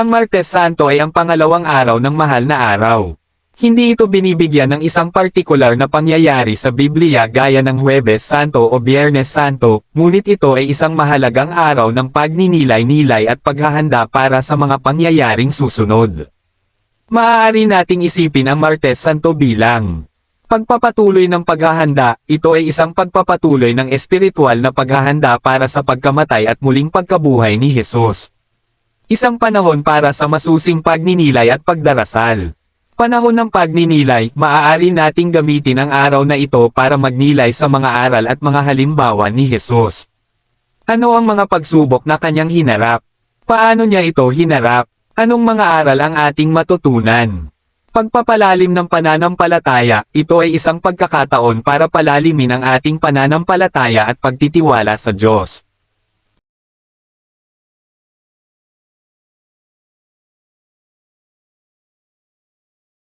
Ang Martes Santo ay ang pangalawang araw ng mahal na araw. Hindi ito binibigyan ng isang partikular na pangyayari sa Biblia gaya ng Huwebes Santo o Biyernes Santo, ngunit ito ay isang mahalagang araw ng pagninilay-nilay at paghahanda para sa mga pangyayaring susunod. Maaari nating isipin ang Martes Santo bilang Pagpapatuloy ng paghahanda, ito ay isang pagpapatuloy ng espiritual na paghahanda para sa pagkamatay at muling pagkabuhay ni Jesus. Isang panahon para sa masusing pagninilay at pagdarasal. Panahon ng pagninilay, maaari nating gamitin ang araw na ito para magnilay sa mga aral at mga halimbawa ni Jesus. Ano ang mga pagsubok na kanyang hinarap? Paano niya ito hinarap? Anong mga aral ang ating matutunan? Pagpapalalim ng pananampalataya, ito ay isang pagkakataon para palalimin ang ating pananampalataya at pagtitiwala sa Diyos.